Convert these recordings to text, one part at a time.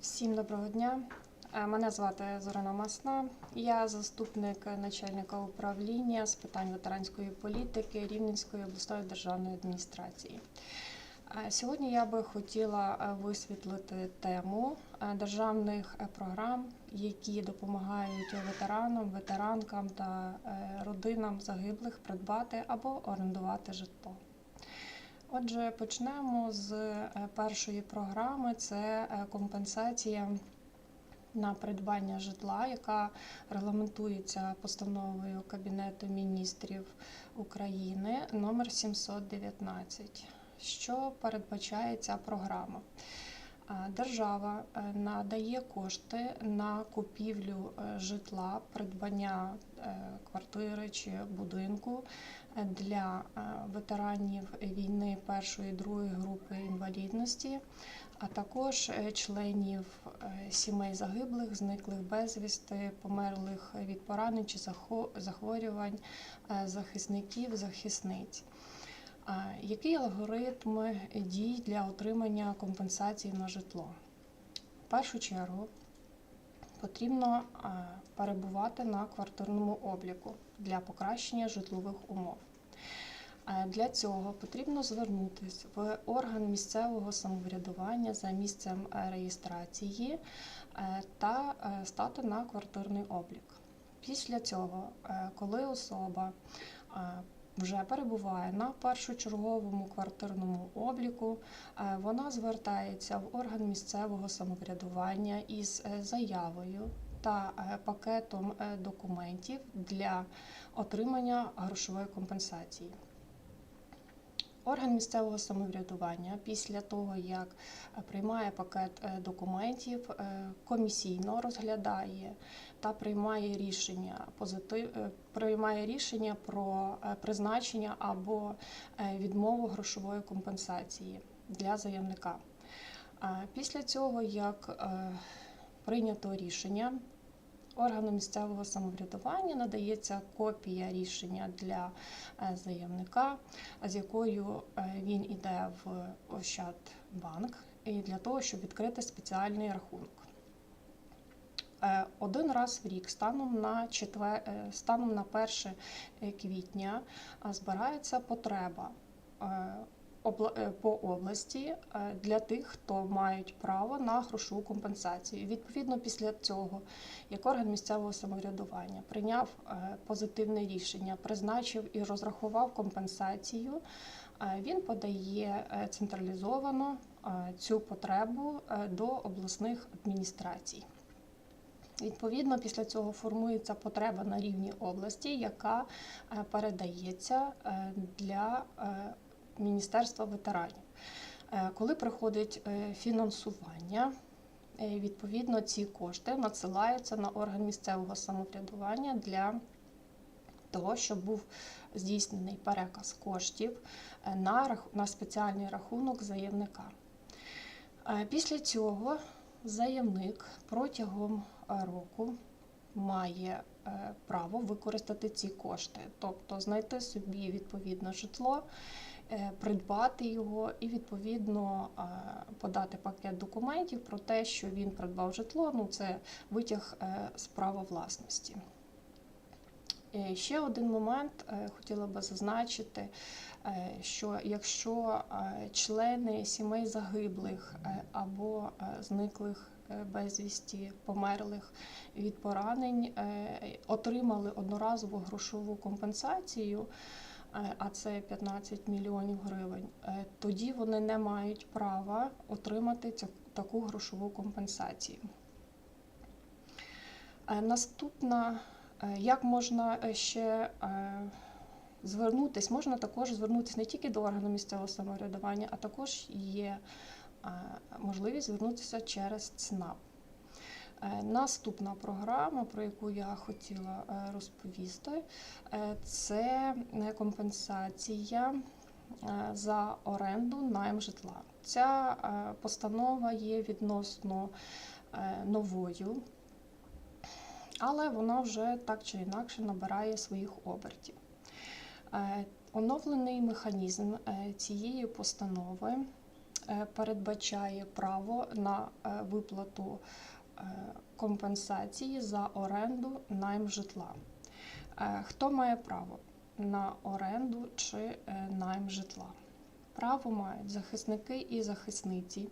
Всім доброго дня. Е, Мене звати Зорина Масна. Я заступник начальника управління з питань ветеранської політики Рівненської обласної державної адміністрації. Е, Сьогодні я би хотіла е, висвітлити тему державних програм, які допомагають ветеранам, ветеранкам та родинам загиблих придбати або орендувати житло. Отже, почнемо з е, першої програми: це е, компенсація на придбання житла, яка регламентується постановою Кабінету міністрів України номер 719. Що передбачає ця програма? Держава е, надає кошти на купівлю житла, придбання квартири чи будинку для е, ветеранів війни першої другої групи інвалідності, а також е, членів е, сімей загиблих, зниклих безвісти, померлих від поранень чи захворювань захисників, захисниць. Який алгоритм дій для отримання компенсації на житло? В першу чергу потрібно перебувати на квартирному обліку для покращення житлових умов. Для цього потрібно звернутися в орган місцевого самоврядування за місцем е, реєстрації е, та е, стати на квартирний облік. Після цього, коли особа вже перебуває на першочерговому квартирному обліку, вона звертається в орган місцевого самоврядування із заявою та пакетом документів для отримання грошової компенсації. Орган місцевого самоврядування після того, як приймає пакет е, документів, е, комісійно розглядає та приймає рішення позитив, е, приймає рішення про призначення або відмову грошової компенсації для заявника. Після цього, як прийнято рішення, органу місцевого самоврядування надається копія рішення для е, заявника, з якою е, він іде в Ощадбанк і для того, щоб відкрити спеціальний рахунок. Е, Один раз в рік, станом на четвер... станом на 1 квітня, збирається потреба по області е, для тих, хто мають право на грошову компенсацію. Відповідно, після цього, як орган місцевого самоврядування прийняв е, позитивне рішення, призначив і розрахував компенсацію, е, він подає е, централізовано е, цю потребу е, до обласних адміністрацій. Відповідно, після цього формується потреба на рівні області, яка е, передається е, для е, Міністерства ветеранів. Е, Коли приходить е, фінансування, е, відповідно ці кошти надсилаються на орган місцевого самоврядування для того, щоб був здійснений переказ коштів на, на спеціальний рахунок заявника. Після цього заявник протягом року має право використати ці кошти, тобто знайти собі відповідно житло, придбати його і відповідно е, подати пакет документів про те, що він придбав житло. Ну це витяг е, з права власності. Е, Ще один момент е, хотіла би зазначити, е, що якщо е, члени сімей загиблих е, або е, зниклих е, безвісті, померлих від поранень е, отримали одноразову грошову компенсацію, е, а це 15 мільйонів гривень, е, тоді вони не мають права отримати цю таку грошову компенсацію. Е, Наступна, е, як можна е, ще е, звернутися, можна також звернутися не тільки до органу місцевого самоврядування, а також є е, можливість звернутися через ЦНАП. Е, Наступна програма, про яку я хотіла е, розповісти, е, це компенсація за оренду найм житла. Ця постанова є відносно новою але вона вже так чи інакше набирає своїх обертів. Оновлений механізм цієї постанови передбачає право на виплату компенсації за оренду найм житла. Е, Хто має право на оренду чи е, найм житла? Право мають захисники і захисниці,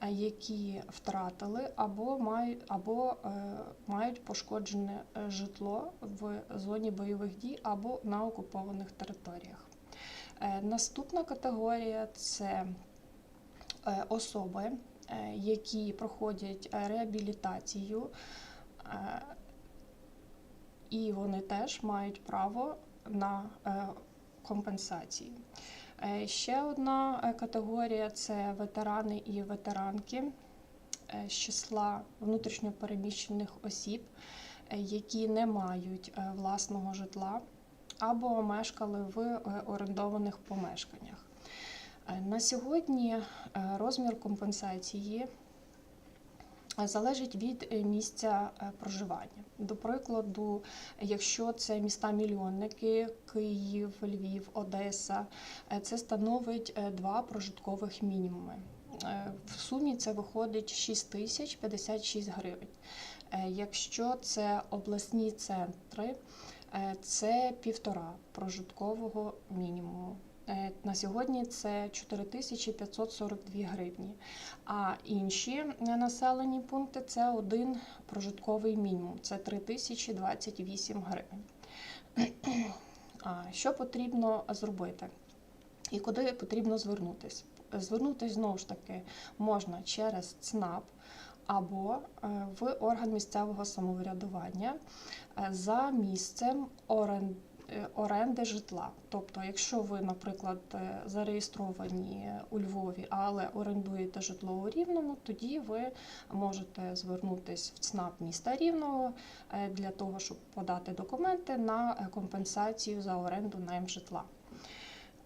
е, які втратили або мають, або, е, мають пошкоджене е, житло в зоні бойових дій або на окупованих територіях. Е, Наступна категорія це е, особи, е, які проходять е, реабілітацію, е, і вони теж мають право на е, компенсацію. Е, Ще одна е, категорія це ветерани і ветеранки е, з числа внутрішньопереміщених осіб, е, які не мають е, власного житла або мешкали в е, орендованих помешканнях. Е, На сьогодні е, розмір компенсації е, залежить від місця проживання. До прикладу, якщо це міста-мільйонники Київ, Львів, Одеса, це становить два прожиткових мінімуми. В сумі це виходить 6 тисяч 56 гривень. Якщо це обласні центри, це півтора прожиткового мінімуму. Е, На сьогодні це 4542 гривні. А інші е, населені пункти це один прожитковий мінімум, це 3028 гривень. А Що потрібно зробити? І куди потрібно звернутися? Звернутися знову ж таки можна через ЦНАП або е, в орган місцевого самоврядування за місцем орен- е, оренди житла. Тобто, якщо ви, наприклад, е, зареєстровані у Львові, але орендуєте житло у Рівному, тоді ви можете звернутися в ЦНАП міста Рівного е, для того, щоб подати документи на е, компенсацію за оренду найм житла.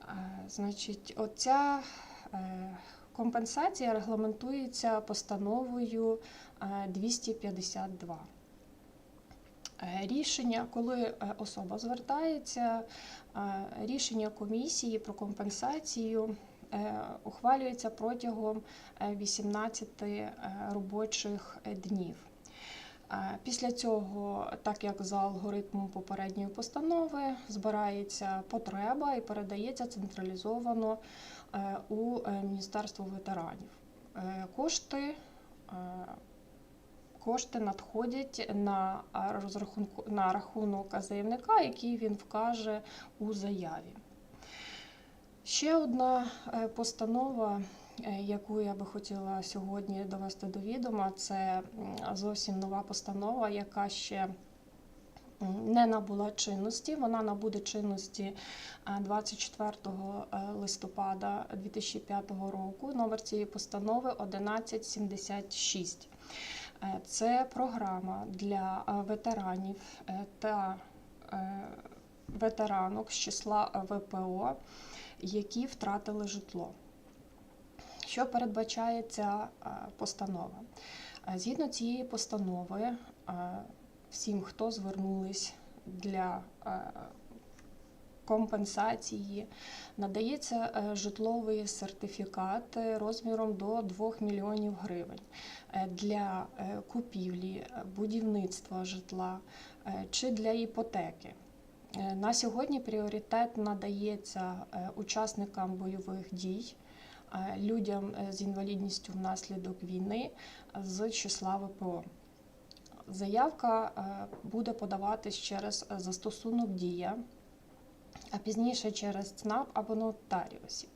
Е, Значить, оця е, компенсація регламентується постановою е, 252. Е, Рішення, коли е, особа звертається, е, рішення комісії про компенсацію ухвалюється протягом е, 18 е, робочих днів. Після цього, так як за алгоритмом попередньої постанови, збирається потреба і передається централізовано у Міністерство ветеранів. Кошти, кошти надходять на розрахунку на рахунок заявника, який він вкаже у заяві. Ще одна е, постанова, е, яку я би хотіла сьогодні довести до відома, це зовсім нова постанова, яка ще не набула чинності. Вона набуде чинності е, 24 е, листопада 2005 року. Номер цієї постанови 1176. Е, Це програма для е, ветеранів е, та ветеранок з числа ВПО, які втратили житло. Що передбачає ця е, постанова? Згідно цієї постанови, всім, хто звернулись для компенсації, надається е, житловий сертифікат розміром до 2 мільйонів гривень е, для е, купівлі, будівництва житла чи для іпотеки. На сьогодні пріоритет надається учасникам бойових дій, людям з інвалідністю внаслідок війни з числа ВПО. Заявка буде подаватись через застосунок Дія, а пізніше через ЦНАП або нотаріусів.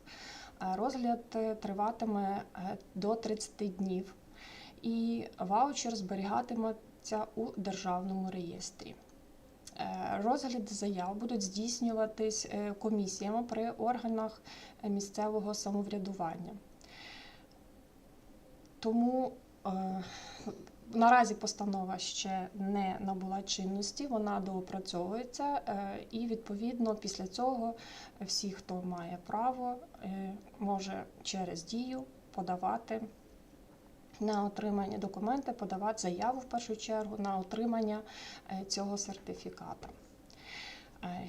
Розгляд е, триватиме е, до 30 днів, і ваучер зберігатиметься у державному реєстрі. Е, Розгляд заяв будуть здійснюватись комісіями при органах місцевого самоврядування. Тому наразі постанова ще не набула чинності, вона доопрацьовується, е, і відповідно після цього всі, хто має право, е, може через дію подавати на отримання документи, подавати заяву в першу чергу на отримання е, цього сертифіката.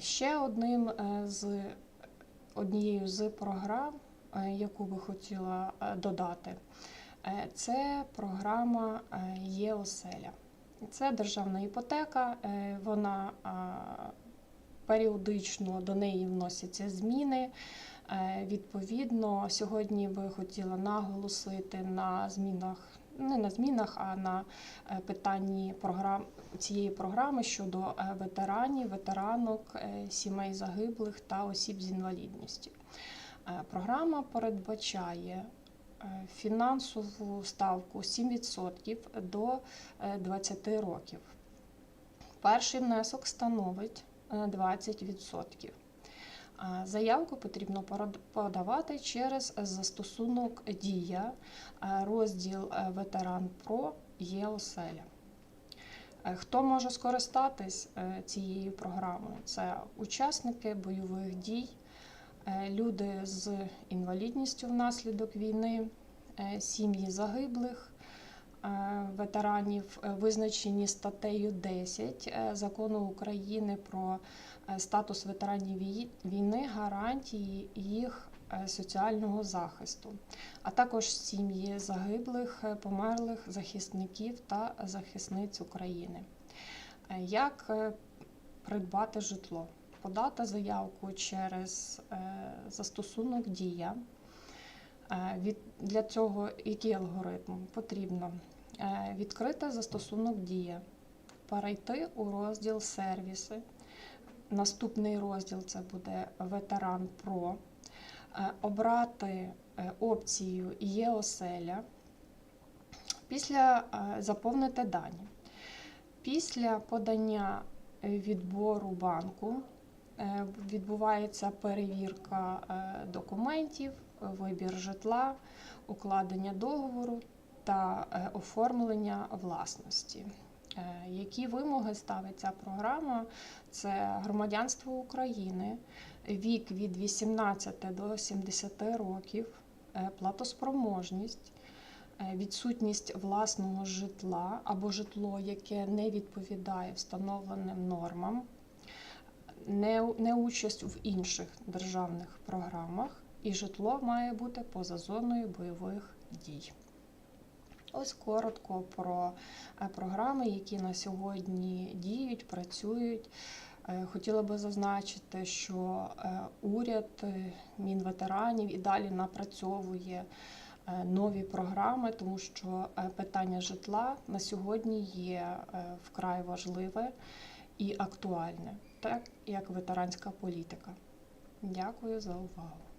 Ще одним з однією з програм яку би хотіла додати, це програма е, Є. Це державна іпотека, е, вона періодично до неї вносяться зміни. Е, Відповідно, сьогодні би хотіла наголосити на змінах, не на змінах, а на е, питанні програм цієї програми щодо е, ветеранів, ветеранок, е, сімей загиблих та осіб з інвалідністю. Е, Програма передбачає е, фінансову ставку 7% до е, 20 років. Перший внесок становить е, 20%. Заявку потрібно подавати через застосунок Дія, е, розділ е, Ветеран Про є. Е, Хто може скористатись е, цією програмою? Це учасники бойових дій, е, люди з інвалідністю внаслідок війни, е, сім'ї загиблих, е, ветеранів, е, визначені статтею 10 е, закону України про е, статус ветеранів війни, гарантії їх е, соціального захисту, а також сім'ї загиблих, е, померлих захисників та захисниць України. Е, Як е, придбати житло? Подати заявку через е, застосунок Дія. Е, для цього який алгоритм потрібно Е, відкрити застосунок Дія, перейти у розділ сервіси. Наступний розділ це буде Ветеран Про. Обрати опцію Є оселя. Після заповнити дані. Після подання відбору банку відбувається перевірка е, документів, вибір житла, укладення договору та е, оформлення власності. Е, Які вимоги ставить ця програма? Це громадянство України, вік від 18 до 70 років, е, платоспроможність, е, відсутність власного житла або житло, яке не відповідає встановленим нормам, не, участь в інших державних програмах, і житло має бути поза зоною бойових дій. Ось коротко про е, програми, які на сьогодні діють, працюють. Е, Хотіла би зазначити, що е, уряд, Мінветеранів і далі напрацьовує нові програми, тому що питання житла на сьогодні є вкрай важливе і актуальне, так як ветеранська політика. Дякую за увагу.